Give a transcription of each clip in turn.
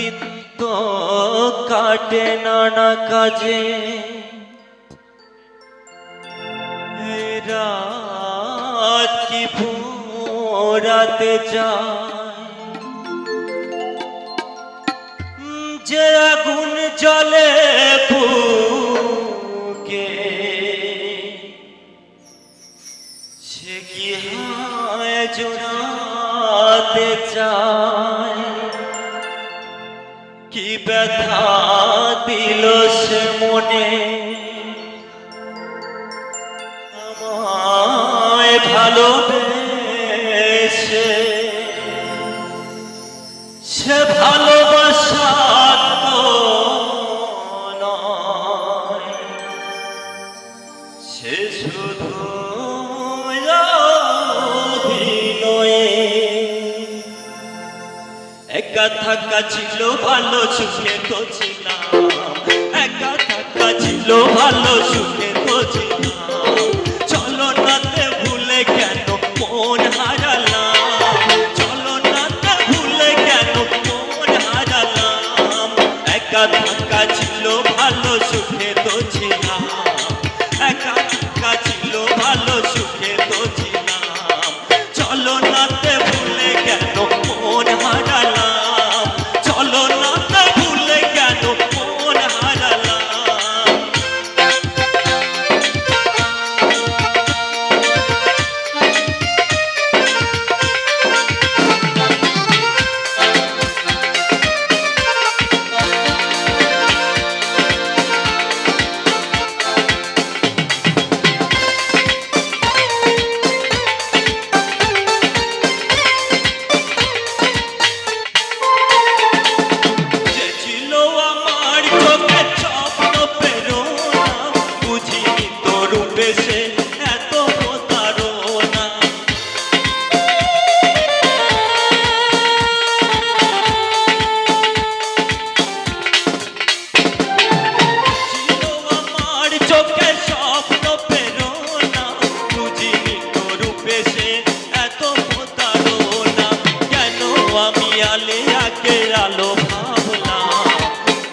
দিন তো কাটে নানা কাজে। রাত কি ভোরাতে যে আগুন জলে বুকে সে কি হায় জোড়াতে চায়? ব্যথা দিল সে মনে। আমায় ভালোবেসে। সে ভালোবাসা সে শুধু একা থাকা ছিল ভালো, সুখে তো ছিলাম একা থাকা ছিল ভালো, সুখে তো ছিলাম চলো নাতে ভুলে কেন মন হারালাম। চলো নাতে ভুলে কেন মন হারালাম। একা থাকা ছিল ভালো, সুখে তো ছিলাম একা থাকা ছিল ভালো, সুখে তো ছিলাম চলো নাতে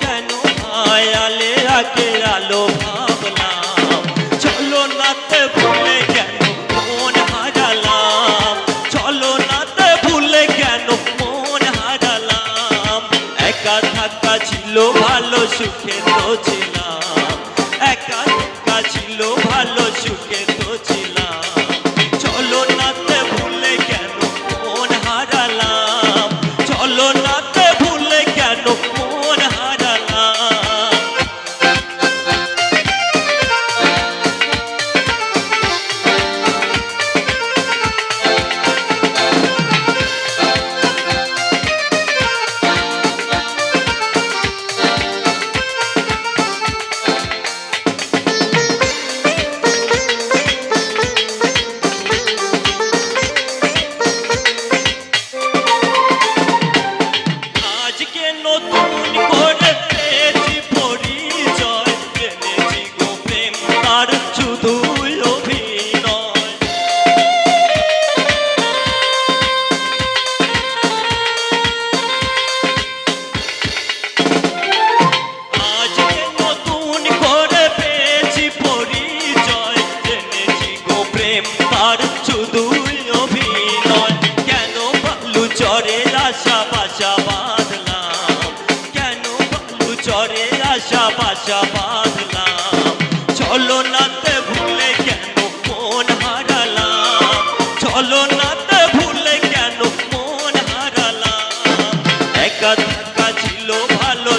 কেন আলে ভাবলাম চলো কেন মন হারালাম? চলো নাতে কেন মন ছিল ভালো, সুখে তো ছিলাম। একা ছিল ভালো, সুখে চরে আশা বাসা বাঁধলাম। কেন বালু চরে আশা বাসা বাঁধলাম? চলো নাতে ভুলে কেন মন হারালাম? চলো নাতে ভুলে কেন মন হারালাম? একা থাকা ছিল ভালো